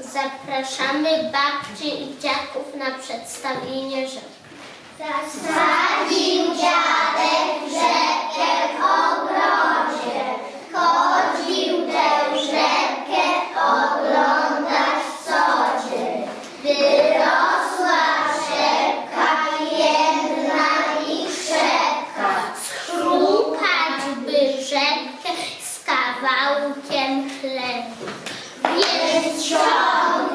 Zapraszamy babci i dziadków na przedstawienie rzep. Zasadził dziadek rzepkę w ogrodzie, chodził tę rzepkę oglądać w sodzie. Wyrosła jedna i. Jest strong.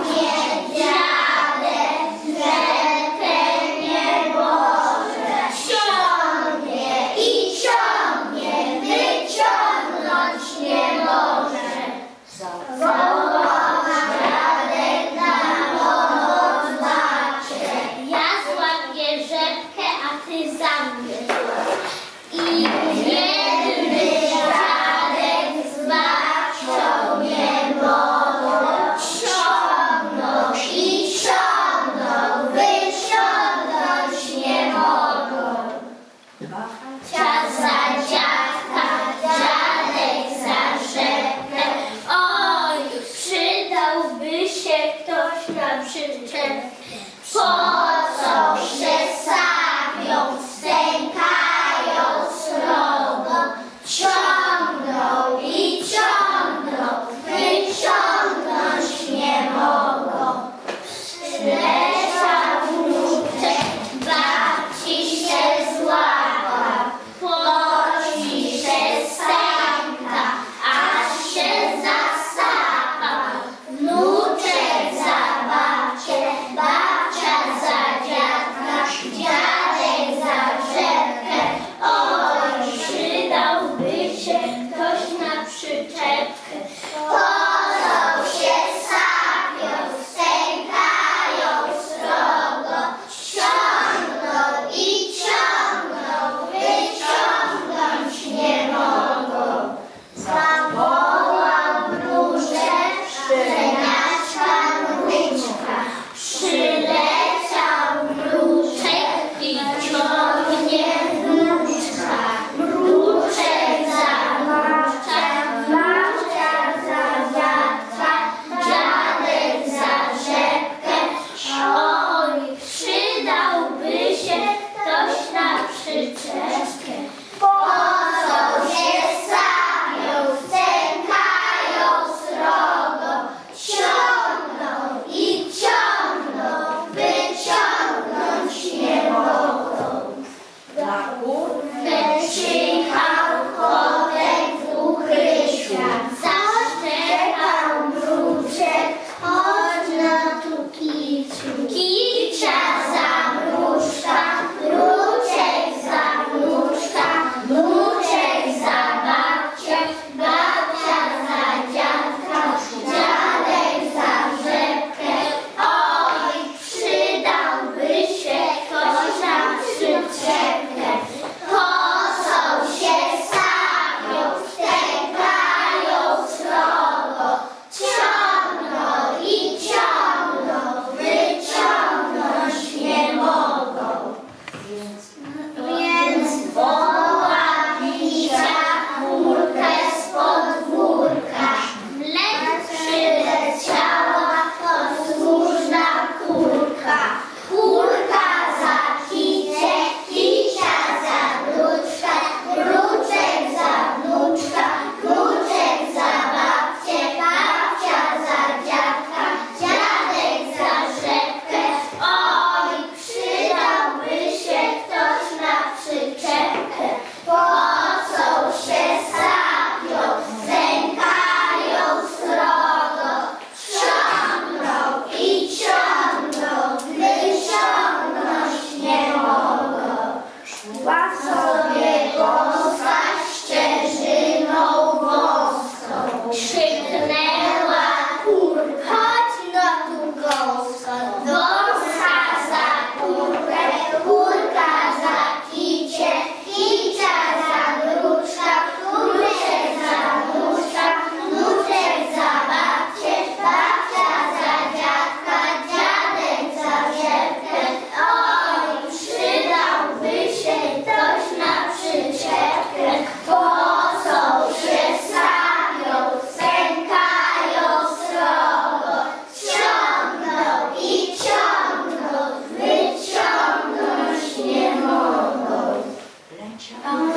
然后